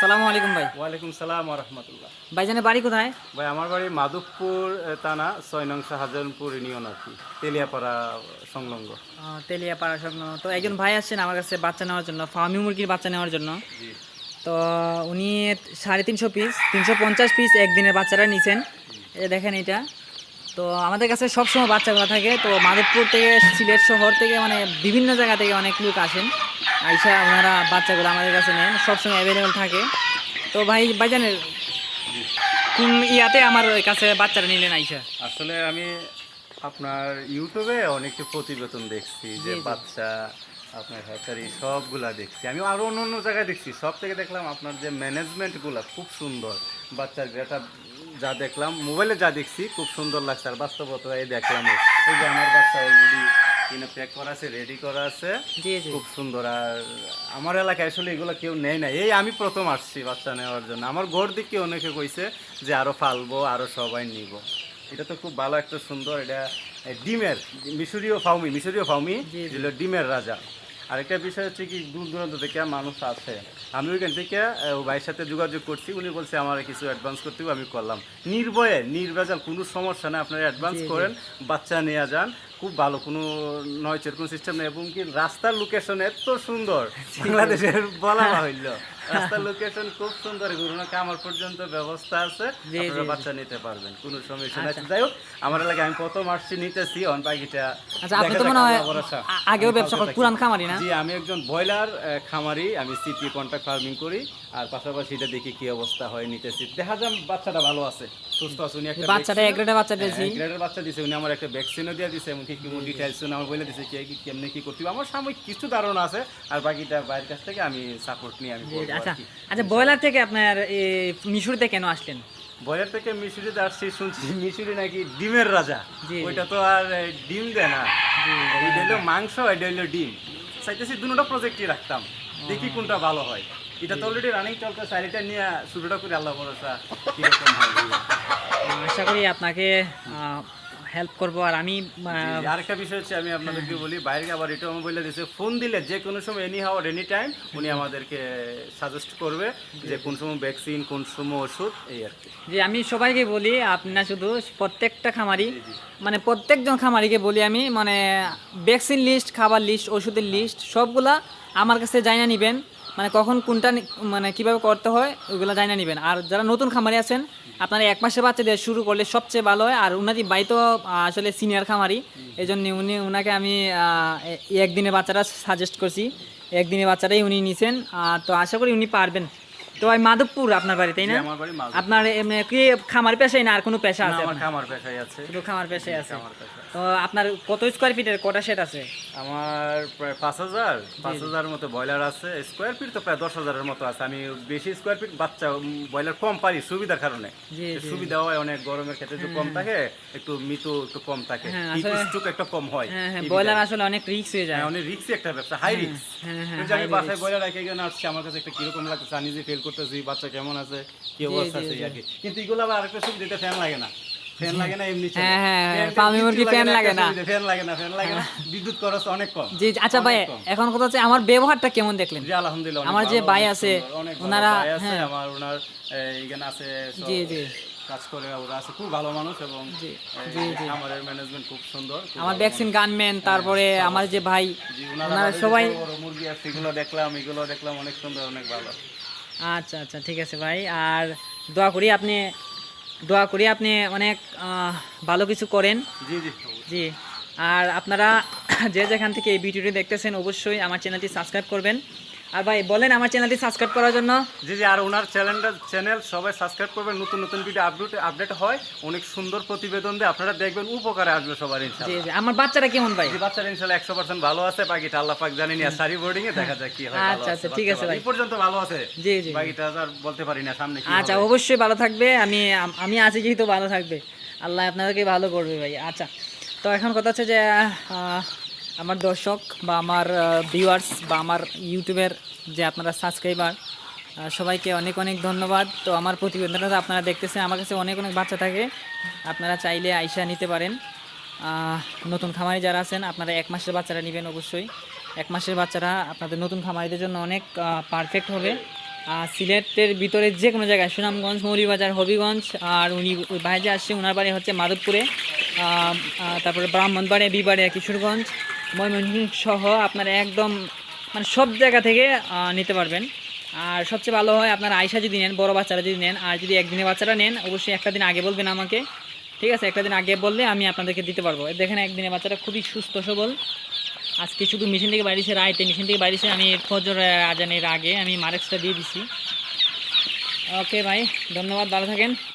আসসালামু আলাইকুম ভাই। ওয়ালাইকুম সালাম রহমতুল্লাহ। ভাইজানের বাড়ি কোথায়? ভাই আমার বাড়ি মাধবপুর থানা ছয় নং শাহজাহানপুর ইউনিয়ন আর কি তেলিয়াপাড়া সংলগ্ন। তেলিয়াপাড়া স্বপ্ন তো একজন ভাই আসছেন আমার কাছে বাচ্চা নেওয়ার জন্য ফার্মি মুরগির বাচ্চা নেওয়ার জন্য। তো উনি সাড়ে তিনশো পিস তিনশো পঞ্চাশ পিস একদিনের বাচ্চারা নিছেন। দেখেন এটা। তো আমাদের কাছে সবসময় বাচ্চাগুলো থাকে। তো মাধবপুর থেকে সিলেট শহর থেকে মানে বিভিন্ন জায়গা থেকে অনেক লোক আসেন। আইসা ওনারা বাচ্চাগুলো আমাদের কাছে নেন সবসময় অ্যাভেলেবেল থাকে। তো ভাই ভাইজানের কোন ইয়াতে আমার কাছে বাচ্চারা নিলেন আইসা? আসলে আমি আপনার ইউটিউবে অনেক প্রতিবেদন দেখছি যে। বাচ্চা আপনার হ্যাচারি সবগুলা দেখছি। আমি আরও অন্য অন্য জায়গায় দেখছি সব থেকে দেখলাম আপনার যে ম্যানেজমেন্টগুলা খুব সুন্দর। বাচ্চার যেটা যা দেখলাম মোবাইলে যা দেখছি খুব সুন্দর লাগছে। আর বাস্তবতা এই দেখলাম এই যে আমার বাচ্চা অলরেডি কিনে প্যাক করা আছে রেডি করা আছে। খুব সুন্দর। আর আমার এলাকায় আসলে এগুলো কেউ নেয় না এই আমি প্রথম আসছি বাচ্চা নেওয়ার জন্য। আমার ঘর দিকে অনেকে কইছে যে আরও ফালবো আরও সবাই নিব। এটা তো খুব ভালো একটা সুন্দর এটা ডিমের মিশরীয় ফাউমি মিশরীয় ফাউমি। যেগুলো ডিমের রাজা। আরেকটা বিষয় হচ্ছে কি দূর দূরান্ত থেকে মানুষ আছে আমি ওইখান থেকে ও ভাইয়ের সাথে যোগাযোগ করছি উনি বলছে আমার কিছু অ্যাডভান্স করতে আমি করলাম। নির্ভয়ে নির্ভেজাল কোনো সমস্যা নেই আপনারা অ্যাডভান্স। করেন বাচ্চা নিয়ে যান। খুব ভালো কোনো নয়চের কোনো সিস্টেম নেই এবং কি রাস্তার লোকেশন এত সুন্দর। বাংলাদেশের বলা হইল রাস্তার লোকেশন খুব সুন্দর গুরুনা কামার পর্যন্ত ব্যবস্থা আছে। আপনারা। বাচ্চা নিতে পারবেন কোনো সমস্যা নাই। আচ্ছা। যাই হোক আমার এলাকায় আমি প্রথম আসছি নিতেছি অন বাকিটা আচ্ছা আপনি তো মনে হয় আগেও ব্যবসা করেন পুরান খামারি না? জি আমি একজন ব্রয়লার খামারি আমি সিপি কন্ট্রাক্ট ফার্মিং করি। আর পাশাপাশি এটা দেখি কি অবস্থা হয় নিতেছি। দেখা যাক বাচ্চাটা ভালো আছে। সুস্থ আছে উনি একটা বাচ্চাটা এক গ্রেডের বাচ্চা দিয়েছি। হ্যাঁ, গ্রেডের বাচ্চা দিছে উনি আমার একটা ভ্যাকসিনও দিয়ে এমনকি কি ডিটেলস আমার বলে দিছে কি কি কেমনে কি করতে আমার সাময়িক কিছু ধারণা আছে আর বাকিটা বাইরের কাছ থেকে আমি সাপোর্ট নিয়ে আমি আচ্ছা। আচ্ছা ব্রয়লার থেকে আপনার মিশরিতে কেন আসলেন? বয়ের থেকে মিশরিতে আসছি শুনছি মিশরি নাকি ডিমের রাজা। ওইটা তো আর ডিম দেয় না। এটা হলো মাংস এটা হলো ডিম। চাইতেছি দুটো প্রজেক্টই রাখতাম দেখি কোনটা ভালো হয়। এটা তো অলরেডি রানিং চলতেছে আর এটা নিয়ে শুরুটা করে আল্লাহ ভরসা কীরকম আশা করি আপনাকে হেল্প করব। আর আমি আরেকটা বিষয় হচ্ছে আমি আপনাদেরকে বলি বাইরে আবার এটাও আমি বলে দিয়েছে ফোন দিলে যে কোনো সময় এনি হাওয়ার এনি টাইম উনি আমাদেরকে সাজেস্ট করবে যে কোন সময় ভ্যাকসিন কোন সময় ওষুধ এই আর কি। যে আমি সবাইকে বলি আপনি না শুধু প্রত্যেকটা খামারি। মানে প্রত্যেকজন খামারিকে বলি আমি মানে ভ্যাকসিন লিস্ট খাবার লিস্ট ওষুধের লিস্ট সবগুলা আমার কাছে জানা নেবেন। মানে কখন কোনটা মানে কীভাবে করতে হয় ওইগুলো জানা নেবেন। আর যারা নতুন খামারি আছেন আপনারা এক মাসের বাচ্চা দিয়ে শুরু করলে সবচেয়ে ভালো হয়। আর উনাদি বাই তো আসলে সিনিয়র খামারি। এই জন্য উনি উনাকে আমি আহ, এ- একদিনের বাচ্চাটা সাজেস্ট করছি। একদিনের বাচ্চাটাই উনি নিছেন। তো আশা করি উনি পারবেন। তো ওই মাধবপুর আপনার বাড়ি তাই না। আপনার এমনি কি খামার পেশাই না আর কোনো পেশা আছে আমার খামার পেশায় আছে। শুধু খামার পেশাই আছে। তো আপনার কত স্কোয়ার ফিটের কটা সেট আছে? আমার প্রায় পাঁচ হাজার পাঁচ হাজার মতো ব্রয়লার আছে। স্কোয়ার ফিট তো প্রায় দশ হাজারের মতো আছে। আমি বেশি স্কোয়ার ফিট বাচ্চা ব্রয়লার কম পারি সুবিধার কারণে। সুবিধা হয় অনেক গরমের ক্ষেত্রে একটু কম থাকে একটু মৃত্যু একটু কম থাকে। হ্যাঁ, স্ট্রোক একটা কম হয়। হ্যাঁ হ্যাঁ ব্রয়লার আসলে অনেক রিস্ক হয়ে যায়। হ্যাঁ অনেক রিক্সি একটা ব্যবসা। হাই রিক্স হ্যাঁ হ্যাঁ আমি বাসায় ব্রয়লার রেখে এখানে আসছি? আমার কাছে একটা কীরকম লাগতেছে। আমি যে ফেল করতেছি বাচ্চা কেমন আছে? কি অবস্থা আছে? আর কি কিন্তু এগুলো আবার আরেকটা সুবিধা ফ্যান লাগে না। ফ্যান লাগে না এমনি হ্যাঁ, হ্যাঁ, ফার্মি মুরগি ফ্যান লাগে না। ফ্যান লাগে না ফ্যান লাগে না। বিদ্যুৎ খরচ অনেক কম জি আচ্ছা ভাই এখন কথা হচ্ছে আমার ব্যবহারটা কেমন দেখলেন? জি আলহামদুলিল্লাহ আমার যে ভাই আছে, ওনারা- হ্যাঁ। আমার ওনার এইখানে আছে জি, জি। কাজ করে ওরা আছে খুব ভালো মানুষ এবং জি, জি, জি। ম্যানেজমেন্ট খুব সুন্দর আমার ভ্যাকসিন গানম্যান তারপরে আমার যে ভাই ওনারা সবাই মুরগি আছে এগুলো দেখলাম এগুলো দেখলাম অনেক সুন্দর অনেক ভালো। আচ্ছা আচ্ছা ঠিক আছে ভাই আর দোয়া করি আপনি দোয়া করি আপনি অনেক ভালো কিছু করেন। জি জি জি। আর আপনারা যে যেখান থেকে এই ভিডিওটি দেখতেছেন অবশ্যই আমার চ্যানেলটি সাবস্ক্রাইব করবেন। আর ভাই বলেন আমার চ্যানেলটি সাবস্ক্রাইব করার জন্য। জি জি আর ওনার চ্যানেলটা চ্যানেল সবাই সাবস্ক্রাইব করবেন নতুন নতুন ভিডিও আপডেট আপডেট হয়। অনেক সুন্দর প্রতিবেদন দিয়ে আপনারা দেখবেন উপকারে আসবে সবার জি ইনশাআল্লাহ। জি আমার বাচ্চাটা কেমন ভাই? জি বাচ্চারা ইনশাআল্লাহ একশো পার্সেন্ট ভালো আছে বাকিটা আল্লাহ পাক জানেনি আর সারি বোর্ডিং এ দেখা যাক কি হয় আচ্ছা, আচ্ছা, ঠিক আছে ভাই। এই পর্যন্ত ভালো আছে। জি জি। বাকিটা আর বলতে পারি না সামনে কি আচ্ছা অবশ্যই ভালো থাকবে আমি আমি আছি যেহেতু ভালো থাকবে। আল্লাহ আপনাদেরকে ভালো করবে ভাই আচ্ছা। তো এখন কথা হচ্ছে যে আমার দর্শক বা আমার ভিউয়ার্স বা আমার ইউটিউবের যে আপনারা সাবস্ক্রাইবার সবাইকে অনেক অনেক ধন্যবাদ। তো আমার প্রতিবেদনটা আপনারা দেখতেছেন, আমার কাছে অনেক অনেক বাচ্চা থাকে। আপনারা চাইলে আইসা নিতে পারেন। নতুন খামারি যারা আছেন, আপনারা এক মাসের বাচ্চারা নেবেন অবশ্যই। এক মাসের বাচ্চারা আপনাদের নতুন খামারিদের জন্য অনেক পারফেক্ট হবে। সিলেটের ভিতরে যে কোনো জায়গায়, সুনামগঞ্জ মৌলিবাজার হবিগঞ্জ, আর উনি ভাই আসছে ওনার বাড়ি হচ্ছে মাধবপুরে। তারপরে ব্রাহ্মণবাড়িয়া, বিবাড়িয়া, কিশোরগঞ্জ। ময়মনসিংহ সহ আপনারা একদম মানে সব জায়গা থেকে নিতে পারবেন। আর সবচেয়ে ভালো হয় আপনারা আয়সা যদি নেন, বড় বাচ্চারা যদি নেন, আর যদি একদিনের বাচ্চারা নেন, অবশ্যই একটা দিন আগে বলবেন আমাকে। ঠিক আছে? একটা দিন আগে বললে আমি আপনাদেরকে দিতে পারব। দেখেন একদিনের বাচ্চাটা খুবই সুস্থ, সবল। আজকে শুধু মেশিন থেকে বাইরেছে রাইতে, মেশিন থেকে বাইরেছে আমি ফজর আজানের আগে আমি মারেক্সটা দিয়ে দিছি। ওকে ভাই, ধন্যবাদ, ভালো থাকেন।